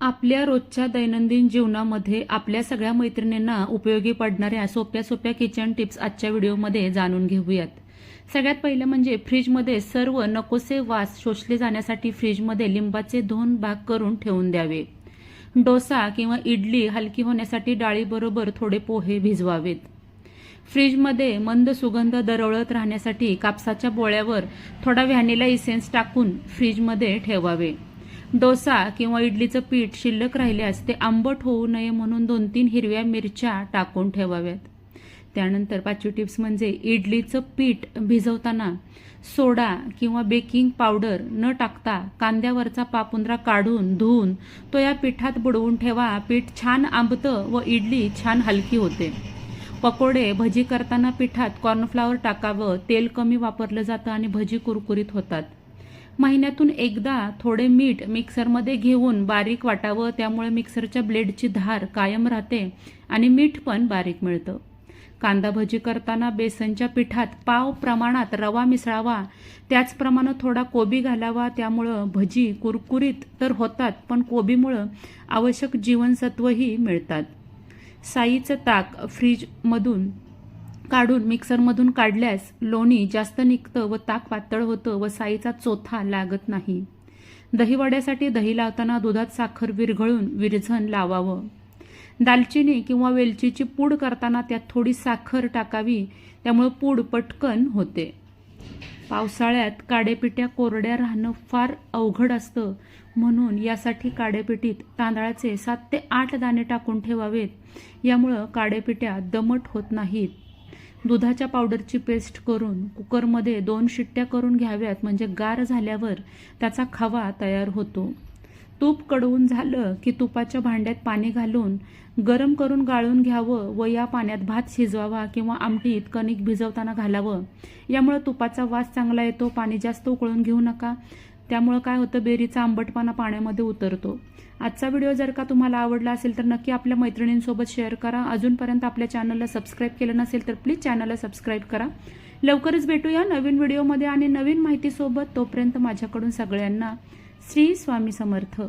आपल्या रोजच्या दैनंदिन जीवनामध्ये आपल्या सगळ्या मैत्रिणींना उपयोगी पडणाऱ्या सोप्या सोप्या किचन टिप्स आजच्या व्हिडिओमध्ये जाणून घेऊयात. सगळ्यात पहिलं म्हणजे फ्रीजमध्ये सर्व नकोसे वास शोषले जाण्यासाठी फ्रीजमध्ये लिंबाचे दोन भाग करून ठेवून द्यावे. डोसा किंवा इडली हलकी होण्यासाठी डाळीबरोबर थोडे पोहे भिजवावेत. फ्रीजमध्ये मंद सुगंध दरवळत राहण्यासाठी कापसाच्या बोळ्यावर थोडा व्हॅनिला इसेन्स टाकून फ्रीजमध्ये ठेवावे. डोसा किंवा इडलीचं पीठ शिल्लक राहिल्यास ते आंबट होऊ नये म्हणून दोन तीन हिरव्या मिरच्या टाकून ठेवाव्यात. त्यानंतर पाचवी टिप्स म्हणजे इडलीचं पीठ भिजवताना सोडा किंवा बेकिंग पावडर न टाकता कांद्यावरचा पापुंद्रा काढून धुवून तो या पिठात बुडवून ठेवा. पीठ छान आंबतं व इडली छान हलकी होते. पकोडे भजी करताना पिठात कॉर्नफ्लावर टाकावं. तेल कमी वापरलं जातं आणि भजी कुरकुरीत होतात. महिन्यातून एकदा थोडे मीठ मिक्सरमध्ये घेऊन बारीक वाटावं त्यामुळे मिक्सरच्या ब्लेडची धार कायम राहते आणि मीठ पण बारीक मिळतं. कांदा भजी करताना बेसनच्या पिठात पाव प्रमाणात रवा मिसळावा त्याचप्रमाणे थोडा कोबी घालावा त्यामुळं भजी कुरकुरीत तर होतात पण कोबीमुळं आवश्यक जीवनसत्वही मिळतात. साईचं ताक फ्रीजमधून काढून मिक्सरमधून काढल्यास लोणी जास्त निघतं व ताक पातळ होतं व साईचा चोथा लागत नाही. दहीवड्यासाठी दही लावताना दुधात साखर विरघळून विरझण लावावं. दालचिनी किंवा वेलचीची पूड करताना त्यात थोडी साखर टाकावी त्यामुळे पूड पटकन होते. पावसाळ्यात काडेपिट्या कोरड्या राहणं फार अवघड असतं म्हणून यासाठी काडेपिटीत तांदळाचे सात ते आठ दाणे टाकून ठेवावेत. यामुळं काडेपिट्या दमट होत नाहीत. दुधाच्या पावडरची पेस्ट करून कुकरमध्ये दोन शिट्ट्या करून घ्याव्यात म्हणजे गार झाल्यावर त्याचा खवा तयार होतो. तूप कडवून झालं की तुपाच्या भांड्यात पाणी घालून गरम करून गाळून घ्यावं व या पाण्यात भात शिजवावा किंवा आमटीत कणिक भिजवताना घालावं. यामुळे तुपाचा वास चांगला येतो. पाणी जास्त उकळून घेऊ नका. त्यामुळं काय होतं बेरीचा आंबटपणा पाण्यामध्ये उतरतो. आजचा व्हिडिओ जर का तुम्हाला आवडला असेल तर नक्की आपल्या मैत्रिणींसोबत शेअर करा. अजूनपर्यंत आपल्या चॅनलला सबस्क्राईब केलं नसेल तर प्लीज चॅनलला सबस्क्राईब करा. लवकरच भेटूया नवीन व्हिडिओमध्ये आणि नवीन माहितीसोबत तोपर्यंत माझ्याकडून सगळ्यांना श्री स्वामी समर्थ.